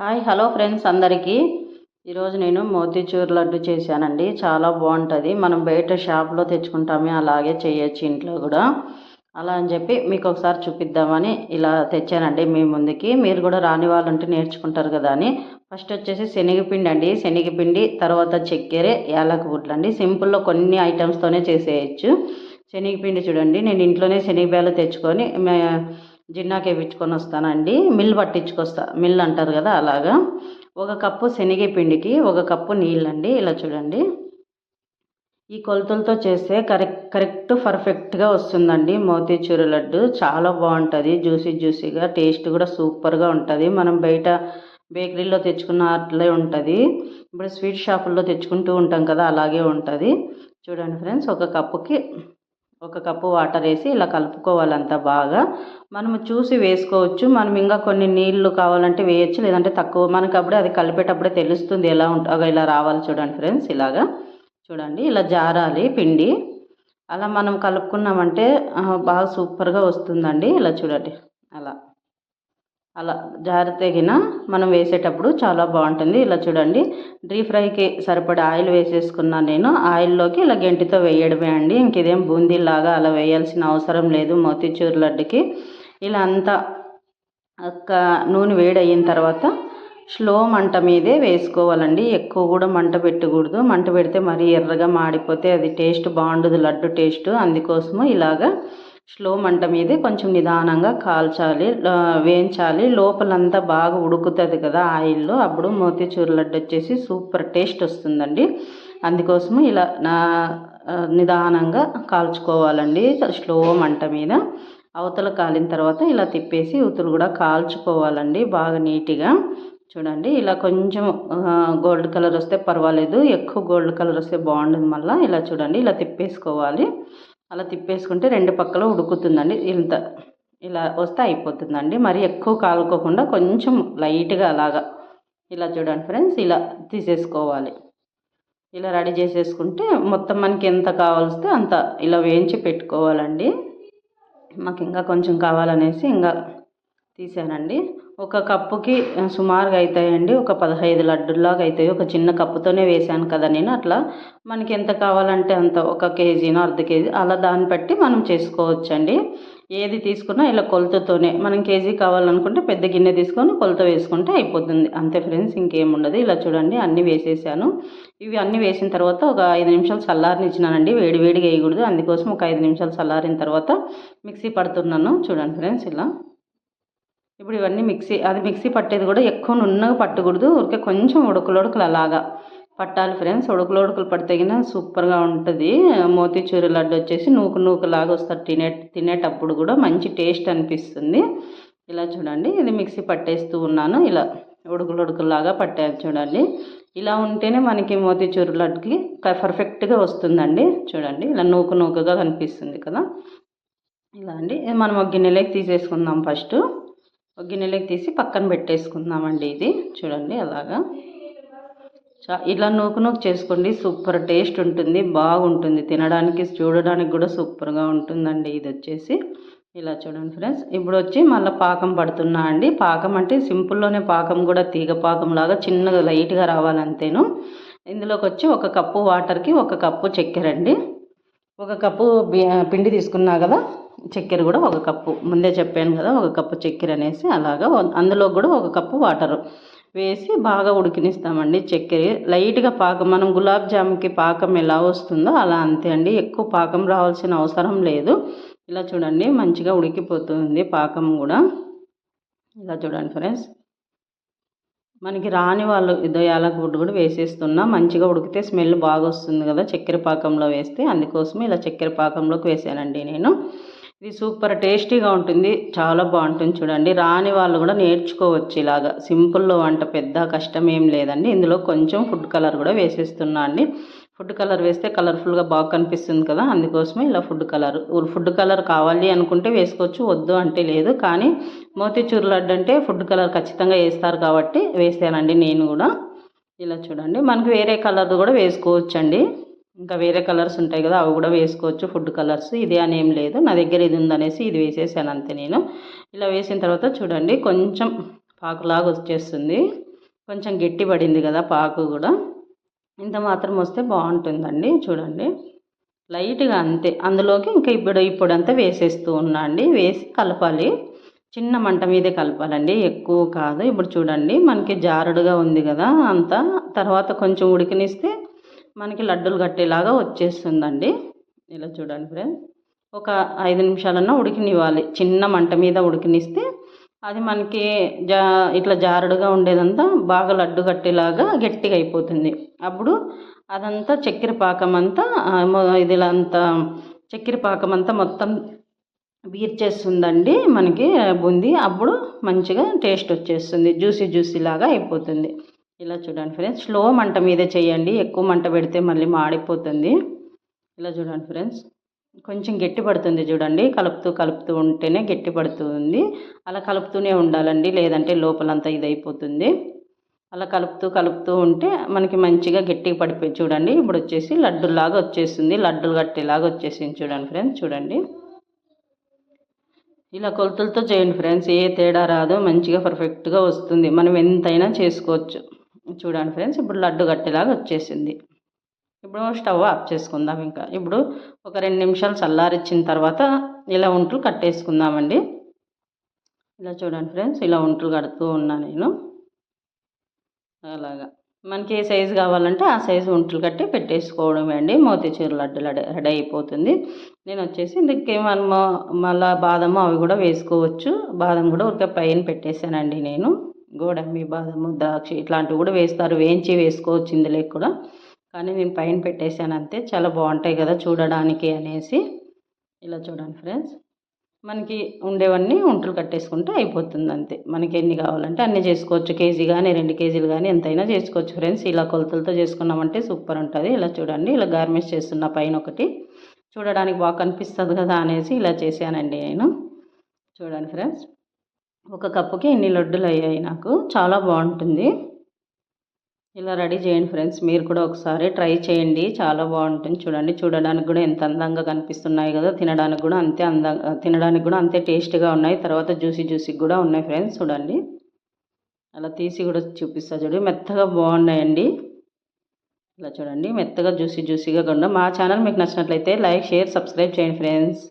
Hi hello friends అందరికీ. ఈరోజు నేను మోతీచూర్ లడ్డు చేశానండి. చాలా బాగుంటుంది. మనం బయట షాప్లో తెచ్చుకుంటామే అలాగే చేయొచ్చు ఇంట్లో కూడా. అలా అని చెప్పి మీకు ఒకసారి చూపిద్దామని ఇలా తెచ్చానండి మీ ముందుకి. మీరు కూడా రాని వాళ్ళు ఉంటే నేర్చుకుంటారు కదా అని. ఫస్ట్ వచ్చేసి శనగపిండి అండి. శనగపిండి తర్వాత చక్కెర యాలక గుడ్లు అండి. సింపుల్లో కొన్ని ఐటమ్స్తోనే చేసేయచ్చు. శనగపిండి చూడండి. నేను ఇంట్లోనే శనగబేలు తెచ్చుకొని జిన్నాకి వేయించుకొని వస్తానండి. మిల్ పట్టించుకొస్తా. మిల్ అంటారు కదా అలాగా. ఒక కప్పు శనగపిండికి ఒక కప్పు నీళ్ళండి. ఇలా చూడండి. ఈ కొలతలతో చేస్తే కరెక్ట్ కరెక్ట్ పర్ఫెక్ట్గా వస్తుందండి. మోతీచూరు లడ్డు చాలా బాగుంటుంది. జ్యూసీ జ్యూసీగా టేస్ట్ కూడా సూపర్గా ఉంటుంది. మనం బయట బేకరీలో తెచ్చుకున్న అట్లే ఉంటుంది. ఇప్పుడు స్వీట్ షాపుల్లో తెచ్చుకుంటూ ఉంటాం కదా అలాగే ఉంటుంది. చూడండి ఫ్రెండ్స్ ఒక కప్పుకి ఒక కప్పు వాటర్ వేసి ఇలా కలుపుకోవాలంతా బాగా. మనం చూసి వేసుకోవచ్చు. మనం ఇంకా కొన్ని నీళ్ళు కావాలంటే వేయచ్చు లేదంటే తక్కువ. మనకు అప్పుడే అది కలిపేటప్పుడే తెలుస్తుంది ఎలా ఉంటుందో ఇలా రావాలి చూడండి ఫ్రెండ్స్ ఇలాగా. చూడండి ఇలా జారాలి పిండి. అలా మనం కలుపుకున్నామంటే బాగా సూపర్గా వస్తుందండి. ఇలా చూడండి అలా. అలా జారితేగిన మనం వేసేటప్పుడు చాలా బాగుంటుంది. ఇలా చూడండి. డీప్ ఫ్రైకి సరిపడే ఆయిల్ వేసేసుకున్నాను నేను. ఆయిల్లోకి ఇలా గెంటితో వేయడమే అండి. ఇంక ఇదేం బూందీలాగా అలా వేయాల్సిన అవసరం లేదు మోతీచూర్ లడ్డుకి. ఇలా అంతా నూనె వేడి అయిన తర్వాత స్లో మంట మీదే వేసుకోవాలండి. ఎక్కువ కూడా మంట పెట్టకూడదు. మంట పెడితే మరీ ఎర్రగా మాడిపోతే అది టేస్ట్ బాగుండదు. లడ్డు టేస్ట్. అందుకోసము ఇలాగా స్లో మంట మీద కొంచెం నిదానంగా కాల్చాలి వేయించాలి. లోపలంతా బాగా ఉడుకుతుంది కదా ఆయిల్లో. అప్పుడు మోతీచూర్ లడ్డు వచ్చేసి సూపర్ టేస్ట్ వస్తుందండి. అందుకోసము ఇలా నా నిదానంగా కాల్చుకోవాలండి స్లో మంట మీద. అవతల కాలిన తర్వాత ఇలా తిప్పేసి ఉతులు కూడా కాల్చుకోవాలండి బాగా నీట్గా. చూడండి ఇలా కొంచెం గోల్డ్ కలర్ వస్తే పర్వాలేదు. ఎక్కువ గోల్డ్ కలర్ వస్తే బాగుండదు మళ్ళీ. ఇలా చూడండి ఇలా తిప్పేసుకోవాలి. అలా తిప్పేసుకుంటే రెండు పక్కల ఉడుకుతుందండి. ఇంత ఇలా వస్తే అయిపోతుందండి. మరి ఎక్కువ కాలుకోకుండా కొంచెం లైట్గా అలాగా ఇలా చూడండి ఫ్రెండ్స్ ఇలా తీసేసుకోవాలి. ఇలా రెడీ చేసేసుకుంటే మొత్తం మనకి ఎంత కావాల్స్తే అంత ఇలా వేయించి పెట్టుకోవాలండి. మాకు ఇంకా కొంచెం కావాలనేసి ఇంకా తీసానండి. ఒక కప్పుకి సుమారుగా అవుతాయండి ఒక పదహైదు లడ్డుల్లాగా అవుతాయి ఒక చిన్న కప్పుతోనే వేసాను కదా నేను. అట్లా మనకి ఎంత కావాలంటే అంత ఒక కేజీనో అర్ధ కేజీ అలా దాన్ని బట్టి మనం చేసుకోవచ్చండి. ఏది తీసుకున్నా ఇలా కొలతతోనే మనం కేజీ కావాలనుకుంటే పెద్ద గిన్నె తీసుకొని కొలత వేసుకుంటే అయిపోతుంది. అంతే ఫ్రెండ్స్ ఇంకేముండదు ఇలా చూడండి అన్నీ వేసేసాను. ఇవి అన్నీ వేసిన తర్వాత ఒక ఐదు నిమిషాలు చల్లారనిచ్చినానండి వేడి వేడిగా వేయకూడదు. అందుకోసం ఒక ఐదు నిమిషాలు చల్లారిన తర్వాత మిక్సీ పడుతున్నాను. చూడండి ఫ్రెండ్స్ ఇలా ఇప్పుడు ఇవన్నీ మిక్సీ అది మిక్సీ పట్టేది కూడా ఎక్కువ నున్నగా పట్టకూడదు. ఊరికే కొంచెం ఉడకలు అలాగా. పట్టాలి ఫ్రెండ్స్ ఉడకలు ఉడకలు పడితేగిన సూపర్గా ఉంటుంది. మోతీచూరి లడ్డు వచ్చేసి నూకు నూకలాగా వస్తారు తినే తినేటప్పుడు కూడా మంచి టేస్ట్ అనిపిస్తుంది. ఇలా చూడండి ఇది మిక్సీ పట్టేస్తూ ఉన్నాను. ఇలా ఉడుకులు ఉడుకులాగా పట్టాను చూడండి. ఇలా ఉంటేనే మనకి మోతీచూరు లడ్డుకి పర్ఫెక్ట్గా వస్తుందండి. చూడండి ఇలా నూకు నూకగా కనిపిస్తుంది కదా. ఇలా అండి మనం ఒక గిన్నెలోకి తీసేసుకుందాం ఫస్ట్ గిన్నెలోకి తీసి పక్కన పెట్టేసుకుందామండి ఇది. చూడండి అలాగా. చా ఇలా నూకు నూకు చేసుకోండి. సూపర్ టేస్ట్ ఉంటుంది బాగుంటుంది. తినడానికి చూడడానికి కూడా సూపర్గా ఉంటుందండి ఇది వచ్చేసి. ఇలా చూడండి ఫ్రెండ్స్. ఇప్పుడు వచ్చి మళ్ళీ పాకం పడుతున్నా అండి. పాకం అంటే సింపుల్లోనే పాకం కూడా తీగ పాకం లాగా చిన్నగా లైట్గా రావాలంతేను. ఇందులోకి వచ్చి ఒక కప్పు వాటర్కి ఒక కప్పు చక్కెర అండి. ఒక కప్పు పిండి తీసుకున్నా కదా. చక్కెర కూడా ఒక కప్పు. ముందే చెప్పాను కదా ఒక కప్పు చక్కెర అనేసి అలాగా అందులో కూడా ఒక కప్పు వాటర్ వేసి బాగా ఉడికినిస్తామండి చక్కెర. లైట్గా పాకం మనం గులాబ్ జామ్కి పాకం ఎలా వస్తుందో అలా అంతే అండి. ఎక్కువ పాకం రావాల్సిన అవసరం లేదు. ఇలా చూడండి మంచిగా ఉడికిపోతుంది పాకం కూడా. ఇలా చూడండి ఫ్రెండ్స్. మనకి రాని వాళ్ళు ఇదో యాలకుడు కూడా వేసేస్తున్నా మంచిగా ఉడికితే స్మెల్ బాగా వస్తుంది కదా చక్కెర పాకంలో వేస్తే. అందుకోసం ఇలా చక్కెర పాకంలోకి వేసానండి నేను. ఇది సూపర్ టేస్టీగా ఉంటుంది. చాలా బాగుంటుంది చూడండి. రాని వాళ్ళు కూడా నేర్చుకోవచ్చు ఇలాగా. సింపుల్లో వంట పెద్ద కష్టం ఏం లేదండి. ఇందులో కొంచెం ఫుడ్ కలర్ కూడా వేసేస్తున్నా అండి. ఫుడ్ కలర్ వేస్తే కలర్ఫుల్గా బాగా కనిపిస్తుంది కదా. అందుకోసమే ఇలా ఫుడ్ కలర్. ఫుడ్ కలర్ కావాలి అనుకుంటే వేసుకోవచ్చు వద్దు అంటే లేదు. కానీ మోతీచూర్ లడ్డు అంటే ఫుడ్ కలర్ ఖచ్చితంగా వేస్తారు కాబట్టి వేసానండి నేను కూడా. ఇలా చూడండి. మనకు వేరే కలర్ కూడా వేసుకోవచ్చండి. ఇంకా వేరే కలర్స్ ఉంటాయి కదా అవి కూడా వేసుకోవచ్చు. Food colours. ఇది అని ఏం లేదు. నా దగ్గర ఇది ఉందనేసి ఇది వేసేసాను అంతే నేను. ఇలా వేసిన తర్వాత చూడండి కొంచెం పాకులాగా వచ్చేస్తుంది. కొంచెం గట్టి పడింది కదా పాకు కూడా. ఇంత మాత్రం వస్తే బాగుంటుందండి చూడండి. లైట్గా అంతే. అందులోకి ఇంకా ఇప్పుడు ఇప్పుడంతా వేసేస్తూ ఉన్నా అండి. వేసి కలపాలి. చిన్న మంట మీదే కలపాలండి. ఎక్కువ కాదు. ఇప్పుడు చూడండి మనకి జారుడుగా ఉంది కదా అంతా. తర్వాత కొంచెం ఉడికినిస్తే మనకి లడ్డూలు కట్టేలాగా వచ్చేస్తుందండి. ఇలా చూడండి ఫ్రెండ్స్ ఒక ఐదు నిమిషాలన్నా ఉడికినివ్వాలి. చిన్న మంట మీద ఉడికినిస్తే అది మనకి జా ఇట్లా జారుడుగా ఉండేదంతా బాగా లడ్డు కట్టేలాగా గట్టిగా అయిపోతుంది. అప్పుడు అదంతా చక్కెర పాకం అంతా ఇది అంతా చక్కెర పాకం అంతా మొత్తం బీర్చేస్తుందండి మనకి బూందీ. అప్పుడు మంచిగా టేస్ట్ వచ్చేస్తుంది. జ్యూసీ జ్యూసీ లాగా అయిపోతుంది. ఇలా చూడండి ఫ్రెండ్స్. స్లో మంట మీద చేయండి. ఎక్కువ మంట పెడితే మళ్ళీ మాడిపోతుంది. ఇలా చూడండి ఫ్రెండ్స్. కొంచెం గట్టి పడుతుంది చూడండి. కలుపుతూ కలుపుతూ ఉంటేనే గట్టి పడుతుంది. అలా కలుపుతూనే ఉండాలండి. లేదంటే లోపలంతా ఇది అయిపోతుంది అలా కలుపుతూ కలుపుతూ ఉంటే మనకి మంచిగా గట్టిగా పడిపోయి చూడండి. ఇప్పుడు వచ్చేసి లడ్డులాగా వచ్చేసింది. లడ్డులు కట్టేలాగా వచ్చేసింది చూడండి ఫ్రెండ్స్. చూడండి. ఇలా కొలతలతో చేయండి ఫ్రెండ్స్. ఏ తేడా రాదు. మంచిగా పర్ఫెక్ట్గా వస్తుంది. మనం ఎంతైనా చేసుకోవచ్చు. చూడండి ఫ్రెండ్స్ ఇప్పుడు లడ్డు కట్టేలాగా వచ్చేసింది. ఇప్పుడు స్టవ్ ఆఫ్ చేసుకుందాం ఇంకా. ఇప్పుడు ఒక రెండు నిమిషాలు చల్లారిచ్చిన తర్వాత ఇలా ఉంట్లు కట్టేసుకుందామండి. ఇలా చూడండి ఫ్రెండ్స్ ఇలా ఉంట్లు కడుతూ ఉన్నా నేను. అలాగా. మనకి ఏ సైజు కావాలంటే ఆ సైజు ఉంట్లు కట్టి పెట్టేసుకోవడమే అండి. మోతీచూరు లడ్డు రెడీ అయిపోతుంది. నేను వచ్చేసి ఇందుకే మనము మళ్ళీ బాదము అవి కూడా వేసుకోవచ్చు. బాదం కూడా ఒక పైన పెట్టేశానండి నేను. గోడమ్మి బాదము ద్రాక్ష ఇట్లాంటివి కూడా వేస్తారు. వేయించి వేసుకోవచ్చు ఇందులో కూడా. కానీ నేను పైన పెట్టేశాను అంతే. చాలా బాగుంటాయి కదా చూడడానికి అనేసి. ఇలా చూడండి ఫ్రెండ్స్. మనకి ఉండేవన్నీ ఉంటలు కట్టేసుకుంటే అయిపోతుంది అంతే. మనకి ఎన్ని కావాలంటే అన్నీ చేసుకోవచ్చు. కేజీ కానీ రెండు కేజీలు కానీ ఎంతైనా చేసుకోవచ్చు ఫ్రెండ్స్. ఇలా కొలతలతో చేసుకున్నామంటే సూపర్ ఉంటుంది. ఇలా చూడండి. ఇలా గార్మెంట్స్ చేస్తున్న పైన ఒకటి. చూడడానికి బాగా కనిపిస్తుంది కదా అనేసి ఇలా చేశానండి నేను. చూడండి ఫ్రెండ్స్. ఒక కప్పుకి ఇన్ని లడ్డులు అయ్యాయి నాకు. చాలా బాగుంటుంది. ఇలా రెడీ చేయండి ఫ్రెండ్స్. మీరు కూడా ఒకసారి ట్రై చేయండి. చాలా బాగుంటుంది. చూడండి చూడడానికి కూడా ఎంత అందంగా కనిపిస్తున్నాయి కదా. తినడానికి కూడా అంతే అందంగా తినడానికి కూడా అంతే టేస్ట్గా ఉన్నాయి. తర్వాత జ్యూసీ జ్యూసీ కూడా ఉన్నాయి ఫ్రెండ్స్. చూడండి. అలా తీసి కూడా చూపిస్తా చూడండి మెత్తగా బాగున్నాయండి. ఇలా చూడండి. మెత్తగా జ్యూసీ జ్యూసీగా కూడా మా ఛానల్ మీకు నచ్చినట్లయితే లైక్ షేర్ సబ్స్క్రైబ్ చేయండి ఫ్రెండ్స్.